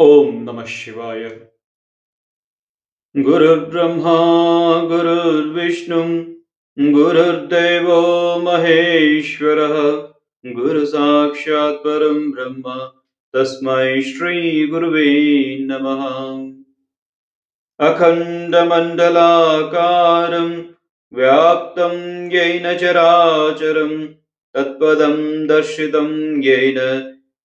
ॐ नमः शिवाय। गुरुर्ब्रह्मा गुरुर्विष्णुं गुरुर्देवो महेश्वरः गुरुसाक्षात् परं ब्रह्म तस्मै श्रीगुरुवे नमः। अखण्डमण्डलाकारं व्याप्तं येन चराचरं तत्पदं दर्शितं येन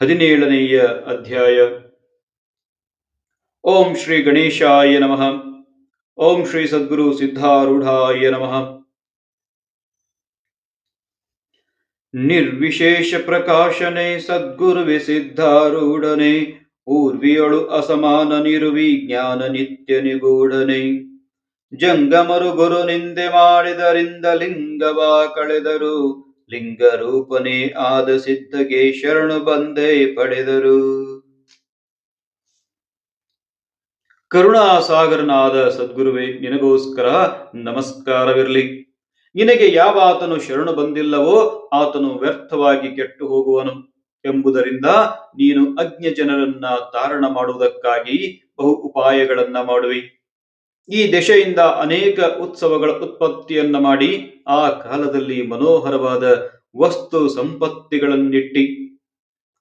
ಹದಿನೇಳನೆಯ ಅಧ್ಯಾಯ. ಓಂ ಶ್ರೀ ಗಣೇಶಾಯ ನಮಃ. ಓಂ ಶ್ರೀ ಸದ್ಗುರು ಸಿದ್ಧಾರೂಢಾಯ ನಮಃ. ನಿರ್ವಿಶೇಷ ಪ್ರಕಾಶನೆ ಸದ್ಗುರುವೆ ಸಿದ್ಧಾರೂಢನೆ, ಊರ್ವಿಯಳು ಅಸಮಾನ ನಿರ್ವಿಜ್ಞಾನ ನಿತ್ಯ ನಿಗೂಢನೆ. ಜಂಗಮರು ಗುರು ನಿಂದೆ ಮಾಡಿದರಿಂದ ಲಿಂಗವ ಕಳೆದರು ಲಿಂಗ ರೂಪನೇ ಆದ ಸಿದ್ಧಗೆ ಶರಣು ಬಂದೇ ಪಡೆದರು. ಕರುಣಾಸಾಗರನಾದ ಸದ್ಗುರುವೆ, ನಿನಗೋಸ್ಕರ ನಮಸ್ಕಾರವಿರಲಿ. ನಿನಗೆ ಯಾವ ಆತನು ಶರಣು ಬಂದಿಲ್ಲವೋ ಆತನು ವ್ಯರ್ಥವಾಗಿ ಕೆಟ್ಟು ಹೋಗುವನು. ಎಂಬುದರಿಂದ ನೀನು ಅಜ್ಞ ಜನರನ್ನ ತಾರಣ ಮಾಡುವುದಕ್ಕಾಗಿ ಬಹು ಉಪಾಯಗಳನ್ನ ಮಾಡುವಿ. ಈ ದೆಶೆಯಿಂದ ಅನೇಕ ಉತ್ಸವಗಳ ಉತ್ಪತ್ತಿಯನ್ನ ಮಾಡಿ ಆ ಕಾಲದಲ್ಲಿ ಮನೋಹರವಾದ ವಸ್ತು ಸಂಪತ್ತಿಗಳನ್ನಿಟ್ಟಿ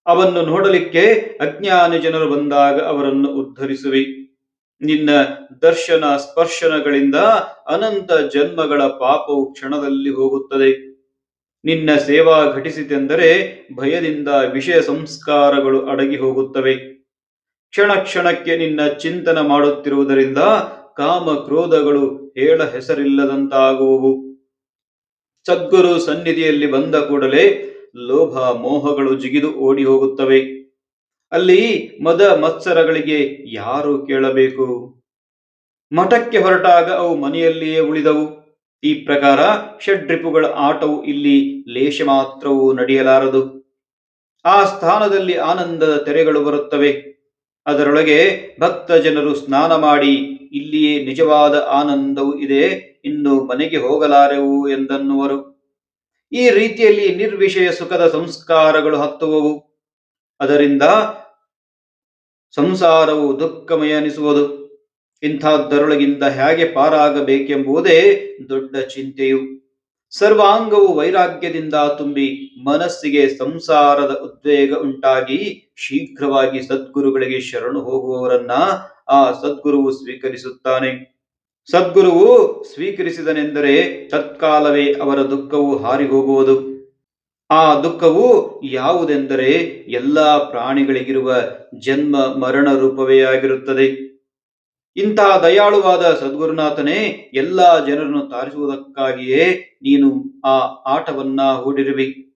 ಅವನ್ನು ನೋಡಲಿಕ್ಕೆ ಅಜ್ಞಾನಿ ಜನರು ಬಂದಾಗ ಅವರನ್ನು ಉದ್ಧರಿಸುವಿ. ನಿನ್ನ ದರ್ಶನ ಸ್ಪರ್ಶನಗಳಿಂದ ಅನಂತ ಜನ್ಮಗಳ ಪಾಪವು ಕ್ಷಣದಲ್ಲಿ ಹೋಗುತ್ತದೆ. ನಿನ್ನ ಸೇವಾ ಘಟಿಸಿತೆಂದರೆ ಭಯದಿಂದ ವಿಷಯ ಸಂಸ್ಕಾರಗಳು ಅಡಗಿ ಹೋಗುತ್ತವೆ. ಕ್ಷಣ ಕ್ಷಣಕ್ಕೆ ನಿನ್ನ ಚಿಂತನ ಮಾಡುತ್ತಿರುವುದರಿಂದ ಕಾಮ ಕ್ರೋಧಗಳು ಹೇಳ ಹೆಸರಿಲ್ಲದಂತಾಗುವವು. ಸದ್ಗುರು ಸನ್ನಿಧಿಯಲ್ಲಿ ಬಂದ ಕೂಡಲೇ ಲೋಭ ಮೋಹಗಳು ಜಿಗಿದು ಓಡಿ ಹೋಗುತ್ತವೆ. ಅಲ್ಲಿ ಮದ ಮತ್ಸರಗಳಿಗೆ ಯಾರು ಕೇಳಬೇಕು? ಮಠಕ್ಕೆ ಹೊರಟಾಗ ಅವು ಮನೆಯಲ್ಲಿಯೇ ಉಳಿದವು. ಈ ಪ್ರಕಾರ ಷಡ್ರಿಪುಗಳ ಆಟವು ಇಲ್ಲಿ ಲೇಷ ಮಾತ್ರವೂ ನಡೆಯಲಾರದು. ಆ ಸ್ಥಾನದಲ್ಲಿ ಆನಂದದ ತೆರೆಗಳು ಬರುತ್ತವೆ. ಅದರೊಳಗೆ ಭಕ್ತ ಜನರು ಸ್ನಾನ ಮಾಡಿ, ಇಲ್ಲಿಯೇ ನಿಜವಾದ ಆನಂದವು ಇದೆ ಇನ್ನು ಮನೆಗೆ ಹೋಗಲಾರೆವು ಎಂದನ್ನುವರು. ಈ ರೀತಿಯಲ್ಲಿ ನಿರ್ವಿಷಯ ಸುಖದ ಸಂಸ್ಕಾರಗಳು ಹತ್ತುವವು. ಅದರಿಂದ ಸಂಸಾರವು ದುಃಖಮಯ ಅನಿಸುವುದು ಇಂಥದ್ದರೊಳಗಿಂದ ಹೇಗೆ ಪಾರಾಗಬೇಕೆಂಬುದೇ ದೊಡ್ಡ ಚಿಂತೆಯು. ಸರ್ವಾಂಗವು ವೈರಾಗ್ಯದಿಂದ ತುಂಬಿ ಮನಸ್ಸಿಗೆ ಸಂಸಾರದ ಉದ್ವೇಗ ಉಂಟಾಗಿ ಶೀಘ್ರವಾಗಿ ಸದ್ಗುರುಗಳಿಗೆ ಶರಣು ಹೋಗುವವರನ್ನ ಆ ಸದ್ಗುರುವು ಸ್ವೀಕರಿಸುತ್ತಾನೆ. ಸದ್ಗುರುವು ಸ್ವೀಕರಿಸಿದನೆಂದರೆ ತತ್ಕಾಲವೇ ಅವರ ದುಃಖವು ಹಾರಿ ಹೋಗುವುದು ಆ ದುಃಖವು ಯಾವುದೆಂದರೆ ಎಲ್ಲಾ ಪ್ರಾಣಿಗಳಿಗಿರುವ ಜನ್ಮ ಮರಣ ರೂಪವೇ ಆಗಿರುತ್ತದೆ. ಇಂತಹ ದಯಾಳುವಾದ ಸದ್ಗುರುನಾಥನೇ, ಎಲ್ಲಾ ಜನರನ್ನು ತಾರಿಸುವುದಕ್ಕಾಗಿಯೇ ನೀನು ಆ ಆಟವನ್ನ ಹೂಡಿರುವಿ.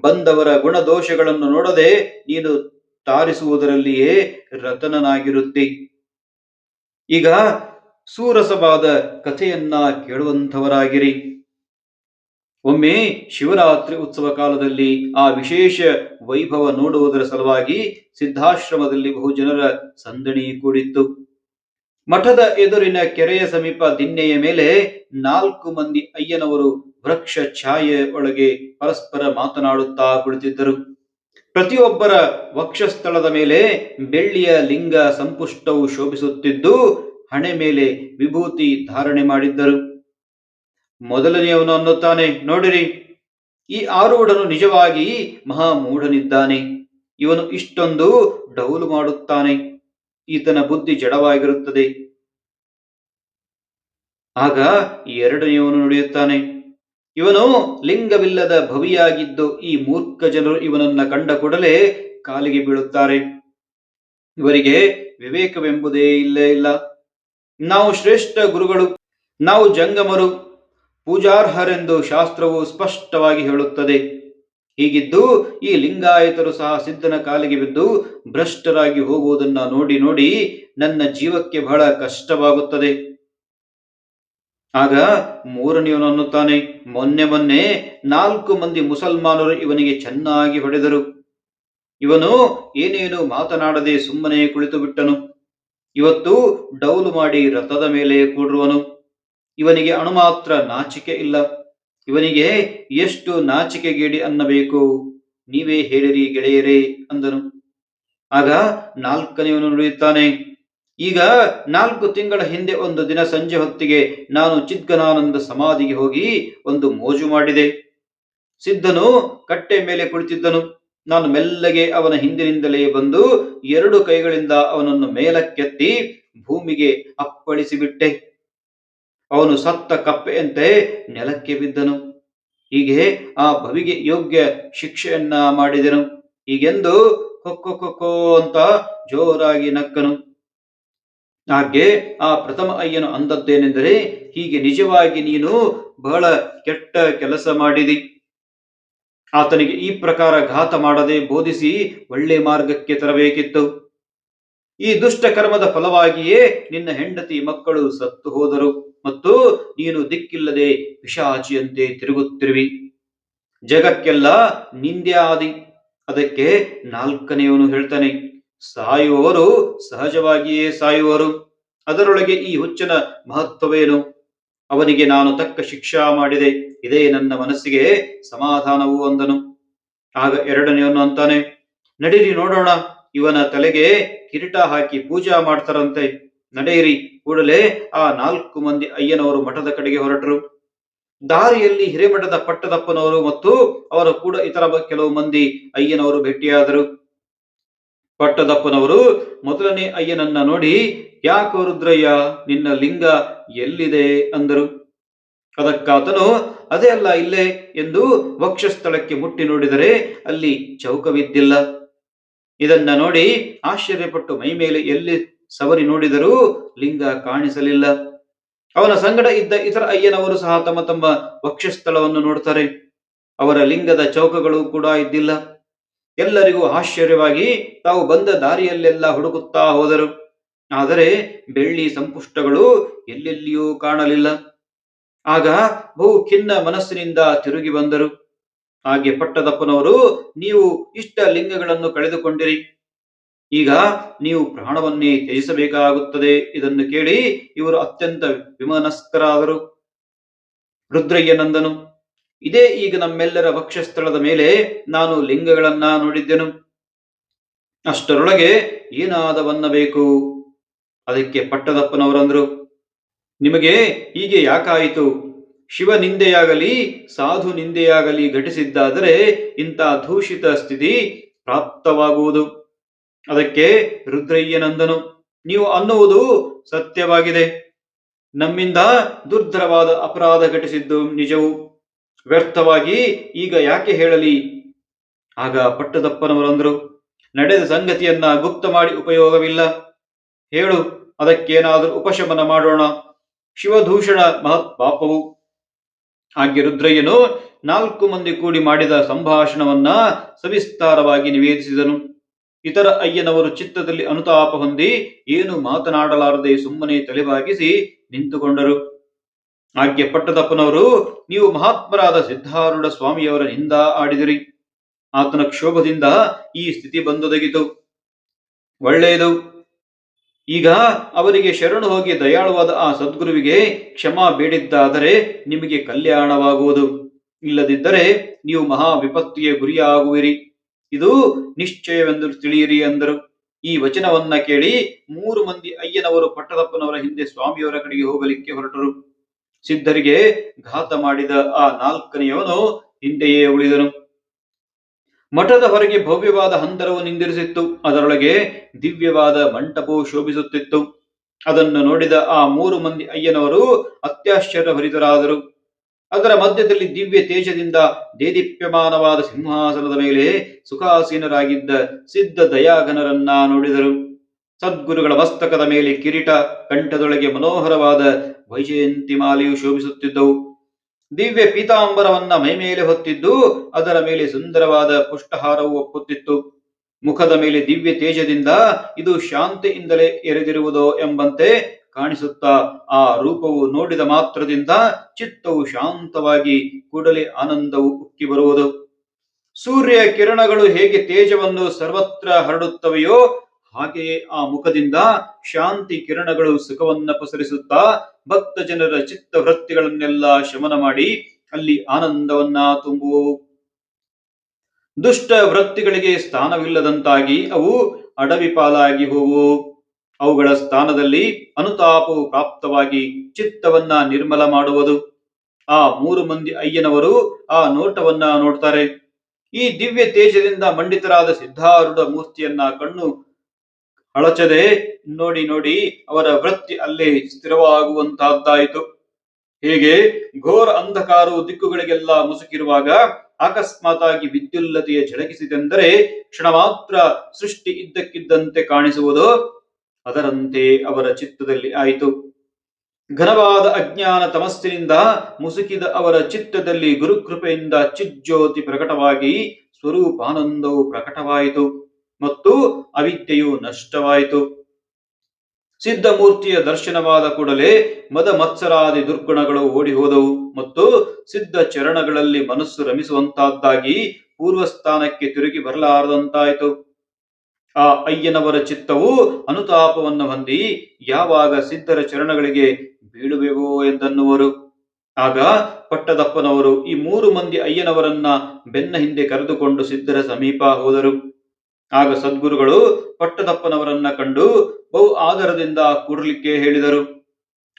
ಬಂದವರ ಗುಣದೋಷಗಳನ್ನು ನೋಡದೆ ನೀನು ತಾರಿಸುವುದರಲ್ಲಿಯೇ ರತನನಾಗಿರುತ್ತಿ. ಈಗ ಸೂರಸವಾದ ಕಥೆಯನ್ನ ಕೇಳುವಂಥವರಾಗಿರಿ. ಒಮ್ಮೆ ಶಿವರಾತ್ರಿ ಉತ್ಸವ ಕಾಲದಲ್ಲಿ ಆ ವಿಶೇಷ ವೈಭವ ನೋಡುವುದರ ಸಲುವಾಗಿ ಸಿದ್ಧಾಶ್ರಮದಲ್ಲಿ ಬಹು ಜನರ ಸಂದಣಿ ಕೂಡಿತ್ತು. ಮಠದ ಎದುರಿನ ಕೆರೆಯ ಸಮೀಪ ದಿನ್ನೆಯ ಮೇಲೆ ನಾಲ್ಕು ಮಂದಿ ಅಯ್ಯನವರು ವೃಕ್ಷ ಛಾಯೆ ಒಳಗೆ ಪರಸ್ಪರ ಮಾತನಾಡುತ್ತಾ ಕುಳಿತಿದ್ದರು. ಪ್ರತಿಯೊಬ್ಬರ ವಕ್ಷಸ್ಥಳದ ಮೇಲೆ ಬೆಳ್ಳಿಯ ಲಿಂಗ ಸಂಪುಷ್ಟವು ಶೋಭಿಸುತ್ತಿದ್ದು, ಹಣೆ ಮೇಲೆ ವಿಭೂತಿ ಧಾರಣೆ ಮಾಡಿದ್ದರು. ಮೊದಲನೆಯವನು ಅನ್ನುತ್ತಾನೆ, ನೋಡಿರಿ, ಈ ಆರೂಢನು ನಿಜವಾಗಿ ಮಹಾಮೂಢನಿದ್ದಾನೆ. ಇವನು ಇಷ್ಟೊಂದು ಡೌಲು ಮಾಡುತ್ತಾನೆ. ಈತನ ಬುದ್ಧಿ ಜಡವಾಗಿರುತ್ತದೆ. ಆಗ ಈ ಎರಡನೆಯವನು ನುಡಿಯುತ್ತಾನೆ, ಇವನು ಲಿಂಗವಿಲ್ಲದ ಭವಿಯಾಗಿದ್ದು ಈ ಮೂರ್ಖ ಜನರು ಇವನನ್ನ ಕಂಡ ಕೂಡಲೇ ಕಾಲಿಗೆ ಬೀಳುತ್ತಾರೆ. ಇವರಿಗೆ ವಿವೇಕವೆಂಬುದೇ ಇಲ್ಲೇ ಇಲ್ಲ. ನಾವು ಶ್ರೇಷ್ಠ ಗುರುಗಳು, ನಾವು ಜಂಗಮರು, ಪೂಜಾರ್ಹರೆಂದು ಶಾಸ್ತ್ರವು ಸ್ಪಷ್ಟವಾಗಿ ಹೇಳುತ್ತದೆ. ಹೀಗಿದ್ದು ಈ ಲಿಂಗಾಯತರು ಸಹ ಸಿದ್ಧನ ಕಾಲಿಗೆ ಬಿದ್ದು ಭ್ರಷ್ಟರಾಗಿ ಹೋಗುವುದನ್ನ ನೋಡಿ ನೋಡಿ ನನ್ನ ಜೀವಕ್ಕೆ ಬಹಳ ಕಷ್ಟವಾಗುತ್ತದೆ. ಆಗ ಮೂರನೆಯವನು ಅನ್ನುತ್ತಾನೆ, ಮೊನ್ನೆ ಮೊನ್ನೆ ನಾಲ್ಕು ಮಂದಿ ಮುಸಲ್ಮಾನರು ಇವನಿಗೆ ಚೆನ್ನಾಗಿ ಹೊಡೆದರು. ಇವನು ಏನೇನು ಮಾತನಾಡದೆ ಸುಮ್ಮನೆ ಕುಳಿತು ಬಿಟ್ಟನು. ಇವತ್ತು ಡೌಲು ಮಾಡಿ ರಥದ ಮೇಲೆ ಕೂಡುವನು ಇವನಿಗೆ ಅಣುಮಾತ್ರ ನಾಚಿಕೆ ಇಲ್ಲ. ಇವನಿಗೆ ಎಷ್ಟು ನಾಚಿಕೆಗೇಡಿ ಅನ್ನಬೇಕು? ನೀವೇ ಹೇಳಿರಿ ಗೆಳೆಯರೇ, ಅಂದನು. ಆಗ ನಾಲ್ಕನೆಯವನು ನುಡಿಯುತ್ತಾನೆ, ಈಗ ನಾಲ್ಕು ತಿಂಗಳ ಹಿಂದೆ ಒಂದು ದಿನ ಸಂಜೆ ಹೊತ್ತಿಗೆ ನಾನು ಚಿದ್ಗನಾನಂದ ಸಮಾಧಿಗೆ ಹೋಗಿ ಒಂದು ಮೋಜು ಮಾಡಿದೆ. ಸಿದ್ಧನು ಕಟ್ಟೆ ಮೇಲೆ ಕುಳಿತಿದ್ದನು. ನಾನು ಮೆಲ್ಲಗೆ ಅವನ ಹಿಂದಿನಿಂದಲೇ ಬಂದು ಎರಡು ಕೈಗಳಿಂದ ಅವನನ್ನು ಮೇಲಕ್ಕೆತ್ತಿ ಭೂಮಿಗೆ ಅಪ್ಪಳಿಸಿಬಿಟ್ಟೆ. ಅವನು ಸತ್ತ ಕಪ್ಪೆಯಂತೆ ನೆಲಕ್ಕೆ ಬಿದ್ದನು. ಹೀಗೆ ಆ ಭವಿಗೆ ಯೋಗ್ಯ ಶಿಕ್ಷೆಯನ್ನ ಮಾಡಿದನು. ಹೀಗೆಂದು ಕೊಕ್ಕೊ ಕೊಕ್ಕೋ ಅಂತ ಜೋರಾಗಿ ನಕ್ಕನು. ಹಾಗೆ ಆ ಪ್ರಥಮ ಅಯ್ಯನು ಅಂದದ್ದೇನೆಂದರೆ, ಹೀಗೆ ನಿಜವಾಗಿ ನೀನು ಬಹಳ ಕೆಟ್ಟ ಕೆಲಸ ಮಾಡಿದಿ. ಆತನಿಗೆ ಈ ಪ್ರಕಾರ ಘಾತ ಮಾಡದೆ ಬೋಧಿಸಿ ಒಳ್ಳೆ ಮಾರ್ಗಕ್ಕೆ ತರಬೇಕಿತ್ತು. ಈ ದುಷ್ಟ ಕರ್ಮದ ಫಲವಾಗಿಯೇ ನಿನ್ನ ಹೆಂಡತಿ ಮಕ್ಕಳು ಸತ್ತು ಹೋದರು. ಮತ್ತು ನೀನು ದಿಕ್ಕಿಲ್ಲದೆ ಪಿಶಾಚಿಯಂತೆ ತಿರುಗುತ್ತಿರುವಿ. ಜಗಕ್ಕೆಲ್ಲ ನಿಂದೆ ಆದಿ. ಅದಕ್ಕೆ ನಾಲ್ಕನೆಯವನು ಹೇಳ್ತಾನೆ, ಸಾಯುವವರು ಸಹಜವಾಗಿಯೇ ಸಾಯುವರು. ಅದರೊಳಗೆ ಈ ಹುಚ್ಚನ ಮಹತ್ವವೇನು? ಅವನಿಗೆ ನಾನು ತಕ್ಕ ಶಿಕ್ಷಾ ಮಾಡಿದೆ. ಇದೇ ನನ್ನ ಮನಸ್ಸಿಗೆ ಸಮಾಧಾನವು ಅಂದನು. ಆಗ ಎರಡನೆಯವನು ಅಂತಾನೆ, ನಡೀರಿ ನೋಡೋಣ. ಇವನ ತಲೆಗೆ ಕಿರೀಟ ಹಾಕಿ ಪೂಜಾ ಮಾಡ್ತಾರಂತೆ. ನಡೆಯಿರಿ. ಕೂಡಲೇ ಆ ನಾಲ್ಕು ಮಂದಿ ಅಯ್ಯನವರು ಮಠದ ಕಡೆಗೆ ಹೊರಟರು. ದಾರಿಯಲ್ಲಿ ಹಿರೇಮಠದ ಪಟ್ಟದಪ್ಪನವರು ಮತ್ತು ಅವರ ಕೂಡ ಇತರ ಕೆಲವು ಮಂದಿ ಅಯ್ಯನವರು ಭೇಟಿಯಾದರು. ಪಟ್ಟದಪ್ಪನವರು, ಮೊದಲನೇ ಅಯ್ಯನನ್ನ ನೋಡಿ, ಯಾಕೋ ರುದ್ರಯ್ಯ, ನಿನ್ನ ಲಿಂಗ ಎಲ್ಲಿದೆ? ಅಂದರು. ಅದಕ್ಕಾತನು, ಅದೇ ಅಲ್ಲ, ಇಲ್ಲೇ, ಎಂದು ವಕ್ಷಸ್ಥಳಕ್ಕೆ ಮುಟ್ಟಿ ನೋಡಿದರೆ ಅಲ್ಲಿ ಚೌಕವಿದ್ದಿಲ್ಲ. ಇದನ್ನ ನೋಡಿ ಆಶ್ಚರ್ಯಪಟ್ಟು ಮೈ ಮೇಲೆ ಎಲ್ಲಿ ಸವರಿ ನೋಡಿದರೂ ಲಿಂಗ ಕಾಣಿಸಲಿಲ್ಲ. ಅವನ ಸಂಗಡ ಇದ್ದ ಇತರ ಅಯ್ಯನವರು ಸಹ ತಮ್ಮ ತಮ್ಮ ವಕ್ಷಸ್ಥಳವನ್ನು ನೋಡ್ತಾರೆ. ಅವರ ಲಿಂಗದ ಚೌಕಗಳು ಕೂಡ ಇದ್ದಿಲ್ಲ. ಎಲ್ಲರಿಗೂ ಆಶ್ಚರ್ಯವಾಗಿ ತಾವು ಬಂದ ದಾರಿಯಲ್ಲೆಲ್ಲ ಹುಡುಕುತ್ತಾ ಹೋದರು. ಆದರೆ ಬೆಳ್ಳಿ ಸಂಪುಷ್ಟಗಳು ಎಲ್ಲೆಲ್ಲಿಯೂ ಕಾಣಲಿಲ್ಲ. ಆಗ ಬಹು ಖಿನ್ನ ಮನಸ್ಸಿನಿಂದ ತಿರುಗಿ ಬಂದರು. ಹಾಗೆ ಪಟ್ಟದಪ್ಪನವರು, ನೀವು ಇಷ್ಟ ಲಿಂಗಗಳನ್ನು ಕಳೆದುಕೊಂಡಿರಿ. ಈಗ ನೀವು ಪ್ರಾಣವನ್ನೇ ತ್ಯಜಿಸಬೇಕಾಗುತ್ತದೆ. ಇದನ್ನು ಕೇಳಿ ಇವರು ಅತ್ಯಂತ ವಿಮನಸ್ಕರಾದರು. ರುದ್ರಯ್ಯನಂದನು ಇದೇ ಈಗ ನಮ್ಮೆಲ್ಲರ ವಕ್ಷಸ್ಥಳದ ಮೇಲೆ ನಾನು ಲಿಂಗಗಳನ್ನ ನೋಡಿದ್ದೆನು. ಅಷ್ಟರೊಳಗೆ ಏನಾದವನ್ನಬೇಕು? ಅದಕ್ಕೆ ಪಟ್ಟದಪ್ಪನವರಂದ್ರು, ನಿಮಗೆ ಹೀಗೆ ಯಾಕಾಯಿತು? ಶಿವ ನಿಂದೆಯಾಗಲಿ ಸಾಧು ನಿಂದೆಯಾಗಲಿ ಘಟಿಸಿದ್ದಾದರೆ ಇಂಥ ದೂಷಿತ ಸ್ಥಿತಿ ಪ್ರಾಪ್ತವಾಗುವುದು. ಅದಕ್ಕೆ ರುದ್ರಯ್ಯನಂದನು, ನೀವು ಅನ್ನುವುದು ಸತ್ಯವಾಗಿದೆ. ನಮ್ಮಿಂದ ದುರ್ಧರವಾದ ಅಪರಾಧ ಘಟಿಸಿದ್ದು ನಿಜವು. ವ್ಯರ್ಥವಾಗಿ ಈಗ ಯಾಕೆ ಹೇಳಲಿ? ಆಗ ಪಟ್ಟದಪ್ಪನವರಂದ್ರು, ನಡೆದ ಸಂಗತಿಯನ್ನ ಗುಪ್ತ ಮಾಡಿ ಉಪಯೋಗವಿಲ್ಲ. ಹೇಳು, ಅದಕ್ಕೇನಾದರೂ ಉಪಶಮನ ಮಾಡೋಣ. ಶಿವಧೂಷಣ ಮಹತ್ ಪಾಪವು ಹಾಗೆ ರುದ್ರಯ್ಯನು ನಾಲ್ಕು ಮಂದಿ ಕೂಡಿ ಮಾಡಿದ ಸಂಭಾಷಣವನ್ನ ಸವಿಸ್ತಾರವಾಗಿ ನಿವೇದಿಸಿದನು. ಇತರ ಅಯ್ಯನವರು ಚಿತ್ತದಲ್ಲಿ ಅನುತಾಪ ಹೊಂದಿ ಏನು ಮಾತನಾಡಲಾರದೆ ಸುಮ್ಮನೆ ತಲೆಬಾಗಿಸಿ ನಿಂತುಕೊಂಡರು. ಆಜ್ಞೆ ಪಟ್ಟದಪ್ಪನವರು, ನೀವು ಮಹಾತ್ಮರಾದ ಸಿದ್ಧಾರೂಢ ಸ್ವಾಮಿಯವರ ನಿಂದ ಆಡಿದಿರಿ. ಆತನ ಕ್ಷೋಭದಿಂದ ಈ ಸ್ಥಿತಿ ಬಂದೊದಗಿತು. ಒಳ್ಳೆಯದು. ಈಗ ಅವರಿಗೆ ಶರಣು ಹೋಗಿ ದಯಾಳುವಾದ ಆ ಸದ್ಗುರುವಿಗೆ ಕ್ಷಮಾ ಬೇಡಿದ್ದಾದರೆ ನಿಮಗೆ ಕಲ್ಯಾಣವಾಗುವುದು. ಇಲ್ಲದಿದ್ದರೆ ನೀವು ಮಹಾ ವಿಪತ್ತಿಗೆ ಗುರಿಯಾಗುವಿರಿ. ಇದು ನಿಶ್ಚಯವೆಂದು ತಿಳಿಯಿರಿ ಅಂದರು. ಈ ವಚನವನ್ನ ಕೇಳಿ ಮೂರು ಮಂದಿ ಅಯ್ಯನವರು ಪಟ್ಟದಪ್ಪನವರ ಹಿಂದೆ ಸ್ವಾಮಿಯವರ ಕಡೆಗೆ ಹೋಗಲಿಕ್ಕೆ ಹೊರಟರು. ಸಿದ್ಧರಿಗೆ ಘಾತ ಮಾಡಿದ ಆ ನಾಲ್ಕನೆಯವನು ಹಿಂದೆಯೇ ಉಳಿದನು. ಮಠದ ಹೊರಗೆ ಭವ್ಯವಾದ ಹಂದರವು ನಿಂದಿರಿಸಿತ್ತು. ಅದರೊಳಗೆ ದಿವ್ಯವಾದ ಮಂಟಪವು ಶೋಭಿಸುತ್ತಿತ್ತು. ಅದನ್ನು ನೋಡಿದ ಆ ಮೂರು ಮಂದಿ ಅಯ್ಯನವರು ಅತ್ಯಾಶ್ಚರ್ಯ ಭರಿತರಾದರು ಅದರ ಮಧ್ಯದಲ್ಲಿ ದಿವ್ಯ ತೇಜದಿಂದ ದೇದೀಪ್ಯಮಾನವಾದ ಸಿಂಹಾಸನದ ಮೇಲೆ ಸುಖಾಸೀನರಾಗಿದ್ದ ಸಿದ್ಧ ದಯಾಗನರನ್ನ ನೋಡಿದರು. ಸದ್ಗುರುಗಳ ಮಸ್ತಕದ ಮೇಲೆ ಕಿರೀಟ, ಕಂಠದೊಳಗೆ ಮನೋಹರವಾದ ವೈಜಯಂತಿ ಮಾಲೆಯು ಶೋಭಿಸುತ್ತಿದ್ದವು. ದಿವ್ಯ ಪೀತಾಂಬರವನ್ನ ಮೈಮೇಲೆ ಹೊತ್ತಿದ್ದು, ಅದರ ಮೇಲೆ ಸುಂದರವಾದ ಪುಷ್ಟಹಾರವು ಒಪ್ಪುತ್ತಿತ್ತು. ಮುಖದ ಮೇಲೆ ದಿವ್ಯ ತೇಜದಿಂದ ಇದು ಶಾಂತಿಯಿಂದಲೇ ಎರೆದಿರುವುದೋ ಎಂಬಂತೆ ಕಾಣಿಸುತ್ತಾ ಆ ರೂಪವು ನೋಡಿದ ಮಾತ್ರದಿಂದ ಚಿತ್ತವು ಶಾಂತವಾಗಿ ಕೂಡಲೇ ಆನಂದವು ಉಕ್ಕಿ ಬರುವುದು. ಸೂರ್ಯ ಕಿರಣಗಳು ಹೇಗೆ ತೇಜವನ್ನು ಸರ್ವತ್ರ ಹರಡುತ್ತವೆಯೋ ಹಾಗೆಯೇ ಆ ಮುಖದಿಂದ ಶಾಂತಿ ಕಿರಣಗಳು ಸುಖವನ್ನ ಪಸರಿಸುತ್ತಾ ಭಕ್ತ ಜನರ ಚಿತ್ತ ವೃತ್ತಿಗಳನ್ನೆಲ್ಲ ಶಮನ ಮಾಡಿ ಅಲ್ಲಿ ಆನಂದವನ್ನ ತುಂಬುವು. ದುಷ್ಟ ವೃತ್ತಿಗಳಿಗೆ ಸ್ಥಾನವಿಲ್ಲದಂತಾಗಿ ಅವು ಅಡವಿ ಪಾಲಾಗಿ ಹೋಗುವು ಅವುಗಳ ಸ್ಥಾನದಲ್ಲಿ ಅನುತಾಪವು ಪ್ರಾಪ್ತವಾಗಿ ಚಿತ್ತವನ್ನ ನಿರ್ಮಲ ಮಾಡುವುದು. ಆ ಮೂರು ಮಂದಿ ಅಯ್ಯನವರು ಆ ನೋಟವನ್ನ ನೋಡ್ತಾರೆ. ಈ ದಿವ್ಯ ತೇಜದಿಂದ ಮಂಡಿತರಾದ ಸಿದ್ಧಾರೂಢ ಮೂರ್ತಿಯನ್ನ ಕಣ್ಣು ಅಳಚದೆ ನೋಡಿ ನೋಡಿ ಅವರ ವೃತ್ತಿ ಅಲ್ಲೇ ಸ್ಥಿರವಾಗುವಂತಹದ್ದಾಯಿತು ಹೀಗೆ ಘೋರ ಅಂಧಕಾರವು ದಿಕ್ಕುಗಳಿಗೆಲ್ಲ ಮುಸುಕಿರುವಾಗ ಅಕಸ್ಮಾತಾಗಿ ವಿದ್ಯುಲ್ಲತೆಯ ಝಳಕಿಸಿದೆಂದರೆ ಕ್ಷಣ ಮಾತ್ರ ಸೃಷ್ಟಿ ಇದ್ದಕ್ಕಿದ್ದಂತೆ ಕಾಣಿಸುವುದು ಅದರಂತೆ ಅವರ ಚಿತ್ತದಲ್ಲಿ ಆಯಿತು. ಘನವಾದ ಅಜ್ಞಾನ ತಮಸ್ಸಿನಿಂದ ಮುಸುಕಿದ ಅವರ ಚಿತ್ತದಲ್ಲಿ ಗುರುಕೃಪೆಯಿಂದ ಚಿಜ್ಜ್ಯೋತಿ ಪ್ರಕಟವಾಗಿ ಸ್ವರೂಪಾನಂದವು ಪ್ರಕಟವಾಯಿತು ಮತ್ತು ಅವಿದ್ಯೆಯು ನಷ್ಟವಾಯಿತು. ಸಿದ್ಧಮೂರ್ತಿಯ ದರ್ಶನವಾದ ಕೂಡಲೇ ಮದ ಮತ್ಸರಾದಿ ದುರ್ಗುಣಗಳು ಓಡಿ ಹೋದವು ಮತ್ತು ಸಿದ್ಧ ಚರಣಗಳಲ್ಲಿ ಮನಸ್ಸು ರಮಿಸುವಂತಹದ್ದಾಗಿ ಪೂರ್ವಸ್ಥಾನಕ್ಕೆ ತಿರುಗಿ ಬರಲಾರದಂತಾಯಿತು. ಆ ಅಯ್ಯನವರ ಚಿತ್ತವು ಅನುತಾಪವನ್ನು ಹೊಂದಿ ಯಾವಾಗ ಸಿದ್ಧರ ಚರಣಗಳಿಗೆ ಬೀಳುವೆವೋ ಎಂದನ್ನುವರು. ಆಗ ಪಟ್ಟದಪ್ಪನವರು ಈ ಮೂರು ಮಂದಿ ಅಯ್ಯನವರನ್ನ ಬೆನ್ನ ಹಿಂದೆ ಕರೆದುಕೊಂಡು ಸಿದ್ಧರ ಸಮೀಪ ಹೋದರು. ಆಗ ಸದ್ಗುರುಗಳು ಪಟ್ಟದಪ್ಪನವರನ್ನ ಕಂಡು ಬಹು ಆದರದಿಂದ ಕೂಡಲಿಕ್ಕೆ ಹೇಳಿದರು.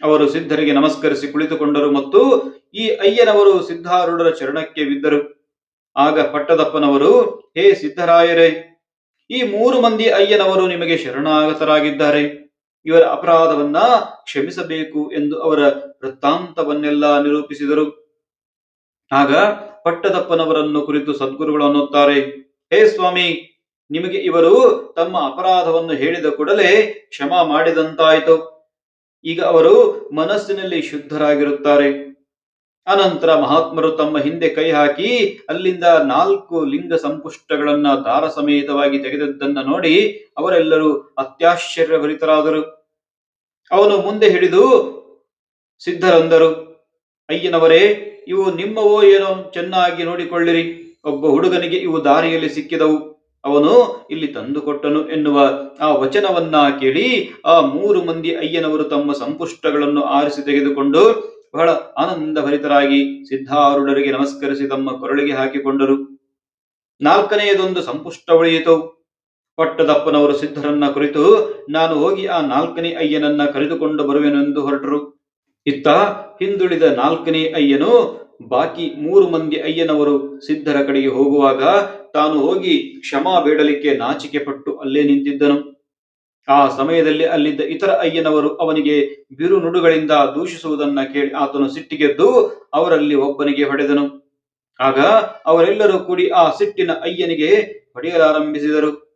ಅವರು ಸಿದ್ಧರಿಗೆ ನಮಸ್ಕರಿಸಿ ಕುಳಿತುಕೊಂಡರು ಮತ್ತು ಈ ಅಯ್ಯನವರು ಸಿದ್ಧಾರೂಢರ ಚರಣಕ್ಕೆ ಬಿದ್ದರು. ಆಗ ಪಟ್ಟದಪ್ಪನವರು, ಹೇ ಸಿದ್ಧರಾಯರೇ ಈ ಮೂರು ಮಂದಿ ಅಯ್ಯನವರು ನಿಮಗೆ ಶರಣಾಗತರಾಗಿದ್ದಾರೆ. ಇವರ ಅಪರಾಧವನ್ನ ಕ್ಷಮಿಸಬೇಕು ಎಂದು ಅವರ ವೃತ್ತಾಂತವನ್ನೆಲ್ಲ ನಿರೂಪಿಸಿದರು. ಆಗ ಪಟ್ಟದಪ್ಪನವರನ್ನು ಕುರಿತು ಸದ್ಗುರುಗಳು ಅನ್ನುತ್ತಾರೆ, ಹೇ ಸ್ವಾಮಿ, ನಿಮಗೆ ಇವರು ತಮ್ಮ ಅಪರಾಧವನ್ನು ಹೇಳಿದ ಕೂಡಲೇ ಕ್ಷಮ ಮಾಡಿದಂತಾಯಿತು. ಈಗ ಅವರು ಮನಸ್ಸಿನಲ್ಲಿ ಶುದ್ಧರಾಗಿರುತ್ತಾರೆ. ಅನಂತರ ಮಹಾತ್ಮರು ತಮ್ಮ ಹಿಂದೆ ಕೈ ಹಾಕಿ ಅಲ್ಲಿಂದ ನಾಲ್ಕು ಲಿಂಗ ಸಂಪುಷ್ಟಗಳನ್ನ ದಾರ ಸಮೇತವಾಗಿ ತೆಗೆದದ್ದನ್ನ ನೋಡಿ ಅವರೆಲ್ಲರೂ ಅತ್ಯಾಶ್ಚರ್ಯಭರಿತರಾದರು. ಅವನು ಮುಂದೆ ಹಿಡಿದು ಸಿದ್ಧರಂದರು. ಅಯ್ಯನವರೇ, ಇವು ನಿಮ್ಮವೋ ಏನೋ ಚೆನ್ನಾಗಿ ನೋಡಿಕೊಳ್ಳಿರಿ. ಒಬ್ಬ ಹುಡುಗನಿಗೆ ಇವು ದಾರಿಯಲ್ಲಿ ಸಿಕ್ಕಿದವು. ಅವನು ಇಲ್ಲಿ ತಂದುಕೊಟ್ಟನು ಎನ್ನುವ ಆ ವಚನವನ್ನ ಕೇಳಿ ಆ ಮೂರು ಮಂದಿ ಅಯ್ಯನವರು ತಮ್ಮ ಸಂಪುಷ್ಟಗಳನ್ನು ಆರಿಸಿ ತೆಗೆದುಕೊಂಡು ಬಹಳ ಆನಂದಭರಿತರಾಗಿ ಸಿದ್ಧಾರೂಢರಿಗೆ ನಮಸ್ಕರಿಸಿ ತಮ್ಮ ಕೊರಳಿಗೆ ಹಾಕಿಕೊಂಡರು. ನಾಲ್ಕನೆಯದೊಂದು ಸಂಪುಷ್ಟ ಉಳಿಯಿತು. ಪಟ್ಟದಪ್ಪನವರು ಸಿದ್ಧರನ್ನ ಕುರಿತು, ನಾನು ಹೋಗಿ ಆ ನಾಲ್ಕನೇ ಅಯ್ಯನನ್ನ ಕರೆದುಕೊಂಡು ಬರುವೆನೆಂದು ಹೊರಟರು. ಇತ್ತ ಹಿಂದುಳಿದ ನಾಲ್ಕನೇ ಅಯ್ಯನು ಬಾಕಿ ಮೂರು ಮಂದಿ ಅಯ್ಯನವರು ಸಿದ್ಧರ ಕಡೆಗೆ ಹೋಗುವಾಗ ತಾನು ಹೋಗಿ ಕ್ಷಮಾ ಬೇಡಲಿಕ್ಕೆ ನಾಚಿಕೆ ಪಟ್ಟು ಅಲ್ಲೇ ನಿಂತಿದ್ದನು. ಆ ಸಮಯದಲ್ಲಿ ಅಲ್ಲಿದ್ದ ಇತರ ಅಯ್ಯನವರು ಅವನಿಗೆ ಬಿರು ನುಡುಗಳಿಂದ ದೂಷಿಸುವುದನ್ನ ಕೇಳಿ ಆತನು ಸಿಟ್ಟಿಗೆದ್ದು ಅವರಲ್ಲಿ ಒಬ್ಬನಿಗೆ ಹೊಡೆದನು. ಆಗ ಅವರೆಲ್ಲರೂ ಕೂಡಿ ಆ ಸಿಟ್ಟಿನ ಅಯ್ಯನಿಗೆ ಹೊಡೆಯಲಾರಂಭಿಸಿದರು.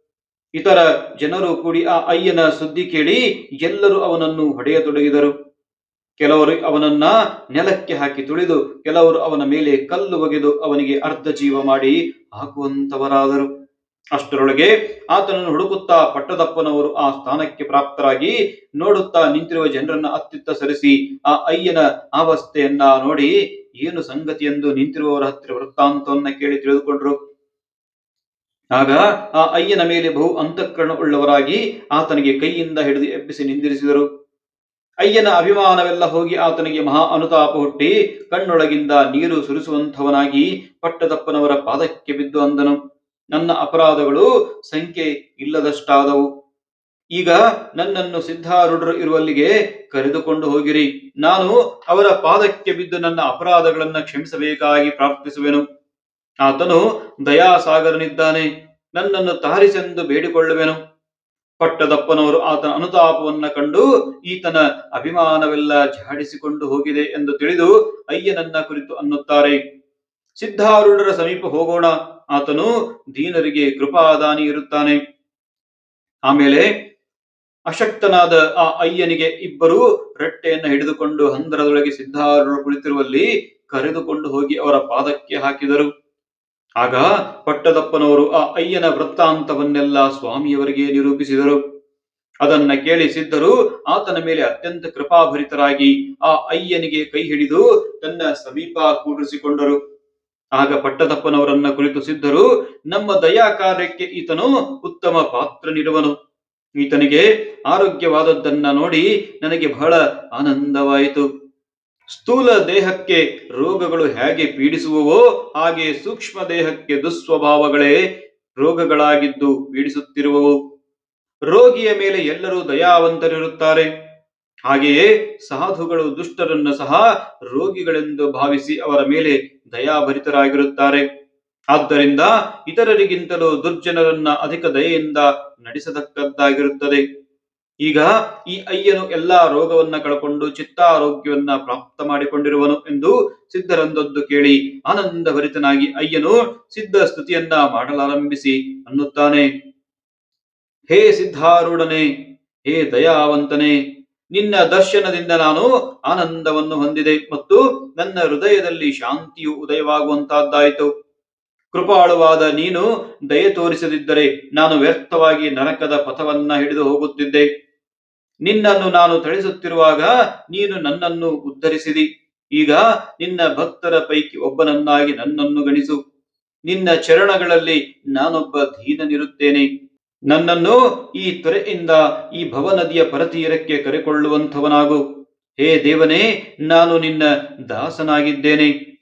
ಇತರ ಜನರು ಕೂಡಿ ಆ ಅಯ್ಯನ ಸುದ್ದಿ ಕೇಳಿ ಎಲ್ಲರೂ ಅವನನ್ನು ಹೊಡೆಯತೊಡಗಿದರು. ಕೆಲವರು ಅವನನ್ನ ನೆಲಕ್ಕೆ ಹಾಕಿ ತುಳಿದು, ಕೆಲವರು ಅವನ ಮೇಲೆ ಕಲ್ಲು ಒಗೆದು ಅವನಿಗೆ ಅರ್ಧ ಜೀವ ಮಾಡಿ ಹಾಕುವಂತವರಾದರು. ಅಷ್ಟರೊಳಗೆ ಆತನನ್ನು ಹುಡುಕುತ್ತಾ ಪಟ್ಟದಪ್ಪನವರು ಆ ಸ್ಥಾನಕ್ಕೆ ಪ್ರಾಪ್ತರಾಗಿ ನೋಡುತ್ತಾ ನಿಂತಿರುವ ಜನರನ್ನ ಅತ್ತಿತ್ತ ಸರಿಸಿ ಆ ಅಯ್ಯನ ಅವಸ್ಥೆಯನ್ನ ನೋಡಿ ಏನು ಸಂಗತಿ ಎಂದು ನಿಂತಿರುವವರ ಹತ್ತಿರ ವೃತ್ತಾಂತವನ್ನ ಕೇಳಿ ತಿಳಿದುಕೊಂಡ್ರು. ಆಗ ಆ ಅಯ್ಯನ ಮೇಲೆ ಬಹು ಅಂತಃಕರಣ ಉಳ್ಳವರಾಗಿ ಆತನಿಗೆ ಕೈಯಿಂದ ಹಿಡಿದು ಎಬ್ಬಿಸಿ ನಿಂದಿರಿಸಿದರು. ಅಯ್ಯನ ಅಭಿಮಾನವೆಲ್ಲ ಹೋಗಿ ಆತನಿಗೆ ಮಹಾ ಅನುತಾಪ ಹುಟ್ಟಿ ಕಣ್ಣೊಳಗಿಂದ ನೀರು ಸುರಿಸುವಂಥವನಾಗಿ ಪಟ್ಟದಪ್ಪನವರ ಪಾದಕ್ಕೆ ಬಿದ್ದು ಅಂದನು. ನನ್ನ ಅಪರಾಧಗಳು ಸಂಖ್ಯೆ ಇಲ್ಲದಷ್ಟಾದವು. ಈಗ ನನ್ನನ್ನು ಸಿದ್ಧಾರೂಢರು ಇರುವಲ್ಲಿಗೆ ಕರೆದುಕೊಂಡು ಹೋಗಿರಿ. ನಾನು ಅವರ ಪಾದಕ್ಕೆ ಬಿದ್ದು ನನ್ನ ಅಪರಾಧಗಳನ್ನ ಕ್ಷಮಿಸಬೇಕಾಗಿ ಪ್ರಾರ್ಥಿಸುವೆನು. ಆತನು ದಯಾಸಾಗರನಿದ್ದಾನೆ. ನನ್ನನ್ನು ತಾರಿಸೆಂದು ಬೇಡಿಕೊಳ್ಳುವೆನು. ಪಟ್ಟದಪ್ಪನವರು ಆತನ ಅನುತಾಪವನ್ನ ಕಂಡು ಈತನ ಅಭಿಮಾನವೆಲ್ಲ ಜಾಡಿಸಿಕೊಂಡು ಹೋಗಿದೆ ಎಂದು ತಿಳಿದು ಅಯ್ಯನನ್ನ ಕುರಿತು ಅನ್ನುತ್ತಾರೆ. ಸಿದ್ಧಾರೂಢರ ಸಮೀಪ ಹೋಗೋಣ. ಆತನು ದೀನರಿಗೆ ಕೃಪಾದಾನಿ ಇರುತ್ತಾನೆ. ಆಮೇಲೆ ಅಶಕ್ತನಾದ ಆ ಅಯ್ಯನಿಗೆ ಇಬ್ಬರು ರಟ್ಟೆಯನ್ನು ಹಿಡಿದುಕೊಂಡು ಹಂದರದೊಳಗೆ ಸಿದ್ಧಾರೂಢರು ಕುಳಿತಿರುವಲ್ಲಿ ಕರೆದುಕೊಂಡು ಹೋಗಿ ಅವರ ಪಾದಕ್ಕೆ ಹಾಕಿದರು. ಆಗ ಪಟ್ಟದಪ್ಪನವರು ಆ ಅಯ್ಯನ ವೃತ್ತಾಂತವನ್ನೆಲ್ಲ ಸ್ವಾಮಿಯವರಿಗೆ ನಿರೂಪಿಸಿದರು. ಅದನ್ನ ಕೇಳಿ ಸಿದ್ಧರು ಆತನ ಮೇಲೆ ಅತ್ಯಂತ ಕೃಪಾಭರಿತರಾಗಿ ಆ ಅಯ್ಯನಿಗೆ ಕೈ ಹಿಡಿದು ತನ್ನ ಸಮೀಪ ಕೂಡಿಸಿಕೊಂಡರು. ಆಗ ಪಟ್ಟದಪ್ಪನವರನ್ನ ಕುರಿತು ಸಿದ್ಧರು, ನಮ್ಮ ದಯಾ ಕಾರ್ಯಕ್ಕೆ ಈತನು ಉತ್ತಮ ಪಾತ್ರ ನೀಡುವನು. ಈತನಿಗೆ ಆರೋಗ್ಯವಾದದ್ದನ್ನ ನೋಡಿ ನನಗೆ ಬಹಳ ಆನಂದವಾಯಿತು. ಸ್ಥೂಲ ದೇಹಕ್ಕೆ ರೋಗಗಳು ಹೇಗೆ ಪೀಡಿಸುವವೋ ಹಾಗೆ ಸೂಕ್ಷ್ಮ ದೇಹಕ್ಕೆ ದುಸ್ವಭಾವಗಳೇ ರೋಗಗಳಾಗಿದ್ದು ಪೀಡಿಸುತ್ತಿರುವವು. ರೋಗಿಯ ಮೇಲೆ ಎಲ್ಲರೂ ದಯಾವಂತರಿರುತ್ತಾರೆ. ಹಾಗೆಯೇ ಸಾಧುಗಳು ದುಷ್ಟರನ್ನು ಸಹ ರೋಗಿಗಳೆಂದು ಭಾವಿಸಿ ಅವರ ಮೇಲೆ ದಯಾಭರಿತರಾಗಿರುತ್ತಾರೆ. ಆದ್ದರಿಂದ ಇತರರಿಗಿಂತಲೂ ದುರ್ಜನರನ್ನ ಅಧಿಕ ದಯೆಯಿಂದ ನಡೆಸತಕ್ಕದ್ದಾಗಿರುತ್ತದೆ. ಈಗ ಈ ಅಯ್ಯನು ಎಲ್ಲಾ ರೋಗವನ್ನ ಕಳಕೊಂಡು ಚಿತ್ತಾರೋಗ್ಯವನ್ನ ಪ್ರಾಪ್ತ ಮಾಡಿಕೊಂಡಿರುವನು ಎಂದು ಸಿದ್ಧರಂದೊಂದು ಕೇಳಿ ಆನಂದ ಭರಿತನಾಗಿ ಅಯ್ಯನು ಸಿದ್ಧ ಸ್ತುತಿಯನ್ನ ಮಾಡಲಾರಂಭಿಸಿ ಅನ್ನುತ್ತಾನೆ. ಹೇ ಸಿದ್ಧಾರೂಢನೆ, ಹೇ ದಯಾವಂತನೇ ನಿನ್ನ ದರ್ಶನದಿಂದ ನಾನು ಆನಂದವನ್ನು ಹೊಂದಿದೆ ಮತ್ತು ನನ್ನ ಹೃದಯದಲ್ಲಿ ಶಾಂತಿಯು ಉದಯವಾಗುವಂತಹದ್ದಾಯಿತು ಕೃಪಾಳುವಾದ ನೀನು ದಯೆ ತೋರಿಸದಿದ್ದರೆ ನಾನು ವ್ಯರ್ಥವಾಗಿ ನರಕದ ಪಥವನ್ನ ಹಿಡಿದು ಹೋಗುತ್ತಿದ್ದೆ. ನಿನ್ನನ್ನು ನಾನು ಥಳಿಸುತ್ತಿರುವಾಗ ನೀನು ನನ್ನನ್ನು ಉದ್ಧರಿಸಿದಿ. ಈಗ ನಿನ್ನ ಭಕ್ತರ ಪೈಕಿ ಒಬ್ಬನನ್ನಾಗಿ ನನ್ನನ್ನು ಗಣಿಸು. ನಿನ್ನ ಚರಣಗಳಲ್ಲಿ ನಾನೊಬ್ಬ ದೀನನಿರುತ್ತೇನೆ ನನ್ನನ್ನು ಈ ತೊರೆಯಿಂದ ಈ ಭವನದಿಯ ಪರತೀರಕ್ಕೆ ಕರೆಕೊಳ್ಳುವಂಥವನಾಗು. ಹೇ ದೇವನೇ, ನಾನು ನಿನ್ನ ದಾಸನಾಗಿದ್ದೇನೆ.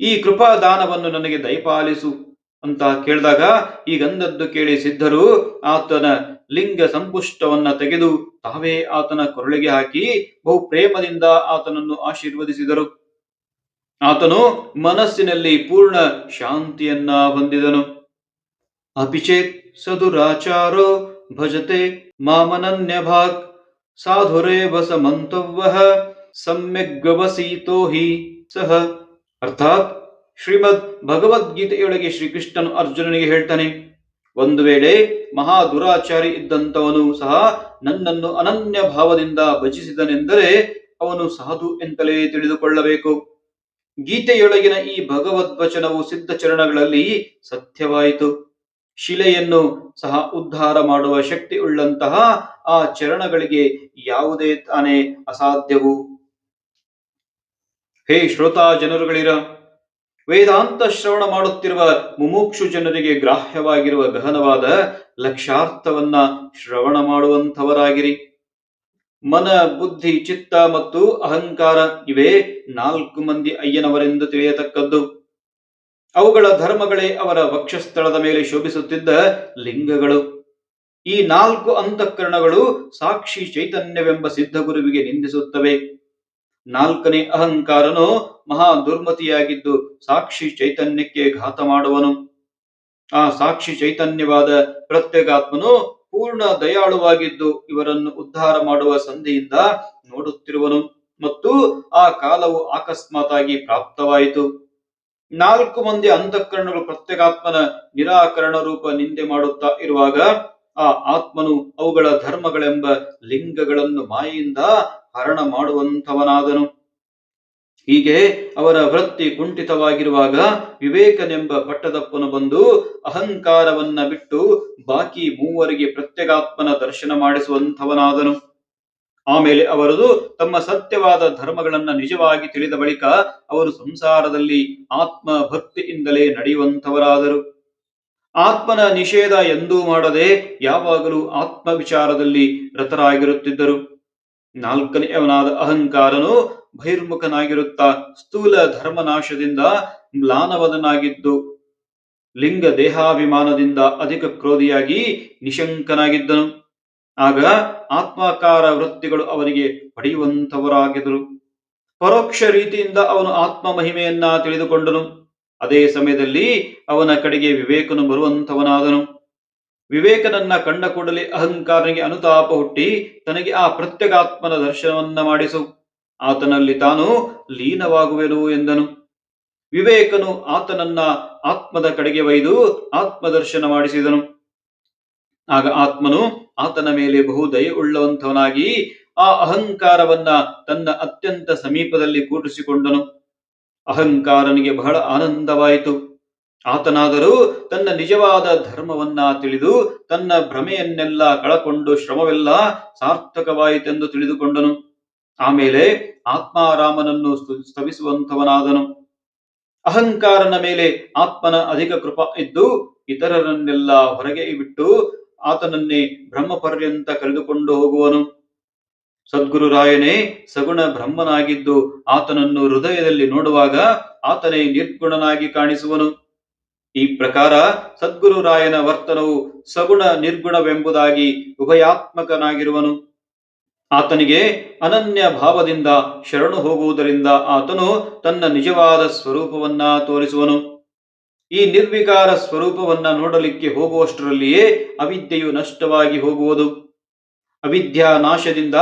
ಈ ಕೃಪಾದಾನವನ್ನು ನನಗೆ ದಯಪಾಲಿಸು ಅಂತ ಕೇಳಿದಾಗ ಈ ಗಂಧದ್ದು ಕೇಳಿ ಸಿದ್ಧರು ಆತನ ಲಿಂಗ ಸಂಪುಷ್ಟವನ್ನ ತೆಗೆದು ತಾವೇ ಆತನ ಕೊರಳಿಗೆ ಹಾಕಿ ಬಹು ಪ್ರೇಮದಿಂದ ಆತನನ್ನು ಆಶೀರ್ವದಿಸಿದರು. ಆತನು ಮನಸ್ಸಿನಲ್ಲಿ ಪೂರ್ಣ ಶಾಂತಿಯನ್ನ ಹೊಂದಿದನು. ಅಪಿಚೇತ್ ಸದುರಾಚಾರೋ ಭಜತೆ ಭಾಗ್ ಸಾಧುರೇವ ಸಮಂತವ್ಯ ಸಮ್ಯಗ್ವಸೀತೋ ಹಿ ಸಹ ಅರ್ಥಾತ್ ಶ್ರೀಮದ್ ಭಗವದ್ಗೀತೆಯೊಳಗೆ ಶ್ರೀಕೃಷ್ಣನು ಅರ್ಜುನನಿಗೆ ಹೇಳ್ತಾನೆ, ಒಂದು ವೇಳೆ ಮಹಾ ದುರಾಚಾರಿ ಇದ್ದಂತವನು ಸಹ ನನ್ನನ್ನು ಅನನ್ಯ ಭಾವದಿಂದ ಭಜಿಸಿದನೆಂದರೆ ಅವನು ಸಾಧು ಎಂತಲೇ ತಿಳಿದುಕೊಳ್ಳಬೇಕು? ಗೀತೆಯೊಳಗಿನ ಈ ಭಗವದ್ವಚನವು ಸಿದ್ಧ ಚರಣಗಳಲ್ಲಿ ಸತ್ಯವಾಯಿತು. ಶಿಲೆಯನ್ನು ಸಹ ಉದ್ಧಾರ ಮಾಡುವ ಶಕ್ತಿ ಉಳ್ಳಂತಹ ಆ ಚರಣಗಳಿಗೆ ಯಾವುದೇ ತಾನೇ ಅಸಾಧ್ಯವು. ಹೇ ಶ್ರೋತಾ ಜನರುಗಳಿರ, ವೇದಾಂತ ಶ್ರವಣ ಮಾಡುತ್ತಿರುವ ಮುಮುಕ್ಷು ಜನರಿಗೆ ಗ್ರಾಹ್ಯವಾಗಿರುವ ಗಹನವಾದ ಲಕ್ಷಾರ್ಥವನ್ನ ಶ್ರವಣ ಮಾಡುವಂಥವರಾಗಿರಿ. ಮನ, ಬುದ್ಧಿ, ಚಿತ್ತ ಮತ್ತು ಅಹಂಕಾರ ಇವೇ ನಾಲ್ಕು ಮಂದಿ ಅಯ್ಯನವರೆಂದು ತಿಳಿಯತಕ್ಕದ್ದು. ಅವುಗಳ ಧರ್ಮಗಳೇ ಅವರ ವಕ್ಷಸ್ಥಳದ ಮೇಲೆ ಶೋಭಿಸುತ್ತಿದ್ದ ಲಿಂಗಗಳು. ಈ ನಾಲ್ಕು ಅಂತಃಕರಣಗಳು ಸಾಕ್ಷಿ ಚೈತನ್ಯವೆಂಬ ಸಿದ್ಧಗುರುವಿಗೆ ನಿಂದಿಸುತ್ತವೆ. ನಾಲ್ಕನೇ ಅಹಂಕಾರನು ಮಹಾ ದುರ್ಮತಿಯಾಗಿದ್ದು ಸಾಕ್ಷಿ ಚೈತನ್ಯಕ್ಕೆ ಘಾತ ಮಾಡುವನು. ಆ ಸಾಕ್ಷಿ ಚೈತನ್ಯವಾದ ಪ್ರತ್ಯೇಗಾತ್ಮನು ಪೂರ್ಣ ದಯಾಳುವಾಗಿದ್ದು ಇವರನ್ನು ಉದ್ಧಾರ ಮಾಡುವ ಸಂಧಿಯಿಂದ ನೋಡುತ್ತಿರುವನು ಮತ್ತು ಆ ಕಾಲವು ಅಕಸ್ಮಾತಾಗಿ ಪ್ರಾಪ್ತವಾಯಿತು. ನಾಲ್ಕು ಮಂದಿ ಅಂತಃಕರಣಗಳು ಪ್ರತ್ಯೇಕಾತ್ಮನ ನಿರಾಕರಣ ರೂಪ ನಿಂದೆ ಮಾಡುತ್ತಾ ಇರುವಾಗ ಆ ಆತ್ಮನು ಅವುಗಳ ಧರ್ಮಗಳೆಂಬ ಲಿಂಗಗಳನ್ನು ಮಾಯೆಯಿಂದ ಹರಣ ಮಾಡುವಂಥವನಾದನು. ಹೀಗೆ ಅವರ ವೃತ್ತಿ ಕುಂಠಿತವಾಗಿರುವಾಗ ವಿವೇಕನೆಂಬ ಪಟ್ಟದಪ್ಪನು ಬಂದು ಅಹಂಕಾರವನ್ನ ಬಿಟ್ಟು ಬಾಕಿ ಮೂವರಿಗೆ ಪ್ರತ್ಯಗಾತ್ಮನ ದರ್ಶನ ಮಾಡಿಸುವಂಥವನಾದನು. ಆಮೇಲೆ ಅವರದು ತಮ್ಮ ಸತ್ಯವಾದ ಧರ್ಮಗಳನ್ನ ನಿಜವಾಗಿ ತಿಳಿದ ಬಳಿಕ ಅವರು ಸಂಸಾರದಲ್ಲಿ ಆತ್ಮ ಭಕ್ತಿಯಿಂದಲೇ ನಡೆಯುವಂಥವರಾದರು. ಆತ್ಮನ ನಿಷೇಧ ಎಂದೂ ಮಾಡದೆ ಯಾವಾಗಲೂ ಆತ್ಮ ವಿಚಾರದಲ್ಲಿ ರತರಾಗಿರುತ್ತಿದ್ದರು ನಾಲ್ಕನೆಯವನಾದ ಅಹಂಕಾರನು ಬಹಿರ್ಮುಖನಾಗಿರುತ್ತಾ ಸ್ಥೂಲ ಧರ್ಮನಾಶದಿಂದ ಮ್ಲಾನವದನಾಗಿದ್ದು ಲಿಂಗ ದೇಹಾಭಿಮಾನದಿಂದ ಅಧಿಕ ಕ್ರೋಧಿಯಾಗಿ ನಿಶಂಕನಾಗಿದ್ದನು. ಆಗ ಆತ್ಮಾಕಾರ ವೃತ್ತಿಗಳು ಅವನಿಗೆ ಪಡೆಯುವಂಥವರಾಗಿದ್ದರು. ಪರೋಕ್ಷ ರೀತಿಯಿಂದ ಅವನು ಆತ್ಮ ಮಹಿಮೆಯನ್ನ ತಿಳಿದುಕೊಂಡನು. ಅದೇ ಸಮಯದಲ್ಲಿ ಅವನ ಕಡೆಗೆ ವಿವೇಕನು ಬರುವಂಥವನಾದನು. ವಿವೇಕನನ್ನ ಕಂಡ ಕೂಡಲೇ ಅಹಂಕಾರನಿಗೆ ಅನುತಾಪ ಹುಟ್ಟಿ ತನಗೆ ಆ ಪ್ರತ್ಯಗಾತ್ಮನ ದರ್ಶನವನ್ನ ಮಾಡಿಸು. ಆತನಲ್ಲಿ ತಾನು ಲೀನವಾಗುವೆನು ಎಂದನು. ವಿವೇಕನು ಆತನನ್ನ ಆತ್ಮದ ಕಡೆಗೆ ಒಯ್ದು ಆತ್ಮದರ್ಶನ ಮಾಡಿಸಿದನು. ಆಗ ಆತ್ಮನು ಆತನ ಮೇಲೆ ಬಹು ದಯೆ ಉಳ್ಳವಂತವನಾಗಿ ಆ ಅಹಂಕಾರವನ್ನ ತನ್ನ ಅತ್ಯಂತ ಸಮೀಪದಲ್ಲಿ ಕೂಡಿಸಿಕೊಂಡನು. ಅಹಂಕಾರನಿಗೆ ಬಹಳ ಆನಂದವಾಯಿತು. ಆತನಾದರೂ ತನ್ನ ನಿಜವಾದ ಧರ್ಮವನ್ನ ತಿಳಿದು ತನ್ನ ಭ್ರಮೆಯನ್ನೆಲ್ಲ ಕಳಕೊಂಡು ಶ್ರಮವೆಲ್ಲ ಸಾರ್ಥಕವಾಯಿತೆಂದು ತಿಳಿದುಕೊಂಡನು. ಆಮೇಲೆ ಆತ್ಮಾರಾಮನನ್ನು ಸ್ತವಿಸುವಂತವನಾದನು ಅಹಂಕಾರನ ಮೇಲೆ ಆತ್ಮನ ಅಧಿಕ ಕೃಪ ಇದ್ದು ಇತರರನ್ನೆಲ್ಲ ಹೊರಗೆ ಬಿಟ್ಟು ಆತನನ್ನೇ ಬ್ರಹ್ಮ ಪರ್ಯಂತ ಕರೆದುಕೊಂಡು ಹೋಗುವನು. ಸದ್ಗುರುರಾಯನೇ ಸಗುಣ ಬ್ರಹ್ಮನಾಗಿದ್ದು ಆತನನ್ನು ಹೃದಯದಲ್ಲಿ ನೋಡುವಾಗ ಆತನೇ ನಿರ್ಗುಣನಾಗಿ ಕಾಣಿಸುವನು. ಈ ಪ್ರಕಾರ ಸದ್ಗುರುರಾಯನ ವರ್ತನವು ಸಗುಣ ನಿರ್ಗುಣವೆಂಬುದಾಗಿ ಉಭಯಾತ್ಮಕನಾಗಿರುವನು. ಆತನಿಗೆ ಅನನ್ಯ ಭಾವದಿಂದ ಶರಣು ಹೋಗುವುದರಿಂದ ಆತನು ತನ್ನ ನಿಜವಾದ ಸ್ವರೂಪವನ್ನ ತೋರಿಸುವನು. ಈ ನಿರ್ವಿಕಾರ ಸ್ವರೂಪವನ್ನ ನೋಡಲಿಕ್ಕೆ ಹೋಗುವಷ್ಟರಲ್ಲಿಯೇ ಅವಿದ್ಯೆಯು ನಷ್ಟವಾಗಿ ಹೋಗುವುದು. ಅವಿದ್ಯಾ ನಾಶದಿಂದ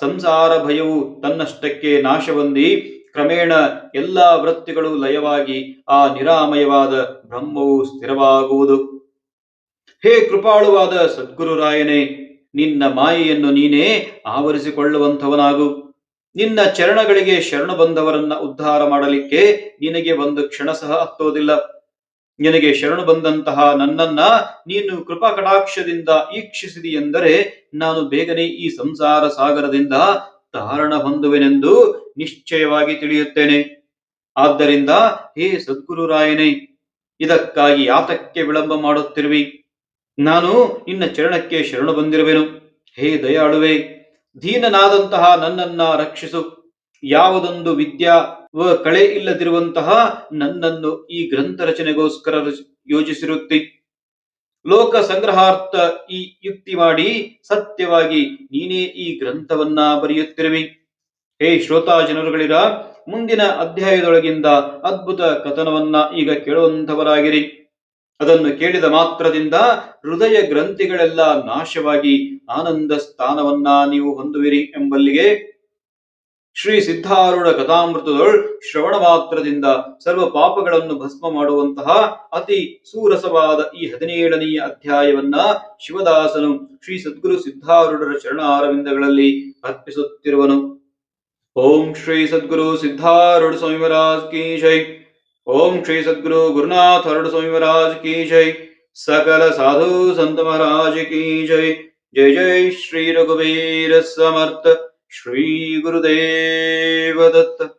ಸಂಸಾರ ಭಯವು ತನ್ನಷ್ಟಕ್ಕೆ ನಾಶವೊಂದಿ ಕ್ರಮೇಣ ಎಲ್ಲ ವೃತ್ತಿಗಳು ಲಯವಾಗಿ ಆ ನಿರಾಮಯವಾದ ಬ್ರಹ್ಮವು ಸ್ಥಿರವಾಗುವುದು. ಹೇ ಕೃಪಾಳುವಾದ ಸದ್ಗುರುರಾಯನೇ ನಿನ್ನ ಮಾಯೆಯನ್ನು ನೀನೇ ಆವರಿಸಿಕೊಳ್ಳುವಂಥವನಾಗು. ನಿನ್ನ ಚರಣಗಳಿಗೆ ಶರಣು ಬಂದವರನ್ನ ಉದ್ಧಾರ ಮಾಡಲಿಕ್ಕೆ ನಿನಗೆ ಒಂದು ಕ್ಷಣ ಸಹ ಹತ್ತೋದಿಲ್ಲ. ನಿನಗೆ ಶರಣು ಬಂದಂತಹ ನನ್ನನ್ನ ನೀನು ಕೃಪಾ ಕಟಾಕ್ಷದಿಂದ ಈಕ್ಷಿಸಿದಿ ಎಂದರೆ ನಾನು ಬೇಗನೆ ಈ ಸಂಸಾರ ಸಾಗರದಿಂದ ತಾರಣ ಹೊಂದುವೆನೆಂದು ನಿಶ್ಚಯವಾಗಿ ತಿಳಿಯುತ್ತೇನೆ. ಆದ್ದರಿಂದ ಹೇ ಸದ್ಗುರುರಾಯನೇ ಇದಕ್ಕಾಗಿ ಯಾತಕ್ಕೆ ವಿಳಂಬ ಮಾಡುತ್ತಿರುವಿ. ನಾನು ನಿನ್ನ ಚರಣಕ್ಕೆ ಶರಣು ಬಂದಿರುವೆನು. ಹೇ ದಯಾಳುವೆ, ದೀನನಾದಂತಹ ನನ್ನನ್ನ ರಕ್ಷಿಸು. ಯಾವುದೊಂದು ವಿದ್ಯಾ ಕಳೆ ಇಲ್ಲದಿರುವಂತಹ ನನ್ನನ್ನು ಈ ಗ್ರಂಥ ರಚನೆಗೋಸ್ಕರ ರಚ- ಯೋಜಿಸಿರುತ್ತಿ. ಲೋಕ ಸಂಗ್ರಹಾರ್ಥ ಈ ಯುಕ್ತಿ ಮಾಡಿ ಸತ್ಯವಾಗಿ ನೀನೇ ಈ ಗ್ರಂಥವನ್ನ ಬರೆಯುತ್ತಿರುವಿ. ಹೇ ಶ್ರೋತಾ ಜನರುಗಳಿರ, ಮುಂದಿನ ಅಧ್ಯಾಯದೊಳಗಿಂದ ಅದ್ಭುತ ಕಥನವನ್ನ ಈಗ ಕೇಳುವಂತವರಾಗಿರಿ ಅದನ್ನು ಕೇಳಿದ ಮಾತ್ರದಿಂದ ಹೃದಯ ಗ್ರಂಥಿಗಳೆಲ್ಲ ನಾಶವಾಗಿ ಆನಂದ ಸ್ಥಾನವನ್ನ ನೀವು ಹೊಂದುವಿರಿ ಎಂಬಲ್ಲಿಗೆ ಶ್ರೀ ಸಿದ್ಧಾರೂಢ ಕಥಾಮೃತದೊಳ್ ಶ್ರವಣ ಮಾತ್ರದಿಂದ ಸರ್ವ ಪಾಪಗಳನ್ನು ಭಸ್ಮ ಮಾಡುವಂತಹ ಅತಿ ಸೂರಸವಾದ ಈ ಹದಿನೇಳನೆಯ ಅಧ್ಯಾಯವನ್ನ ಶಿವದಾಸನು ಶ್ರೀ ಸದ್ಗುರು ಸಿದ್ಧಾರೂಢರ ಚರಣಾರವಿಂದಗಳಲ್ಲಿ ಅರ್ಪಿಸುತ್ತಿರುವನು. ಓಂ ಶ್ರೀ ಸದ್ಗುರು ಸಿದ್ಧಾರೂಢ ಸ್ವಾಮಿ ಮಹಾರಾಜ್ ಕಿ ಜೈ. ಓಂ ಶ್ರೀ ಸದ್ಗುರು ಗುರುನಾಥ ಹರಡು ಸ್ವಾಮಿ ಕಿ ಜೈ. ಸಕಲ ಸಾಧು ಸಂತ ಮಹಾರಾಜ್ ಕಿ ಜೈ. ಜೈ ಜೈ ಶ್ರೀ ರಘುವೀರ ಸಮರ್ಥ. श्रीगुरुदेवदत्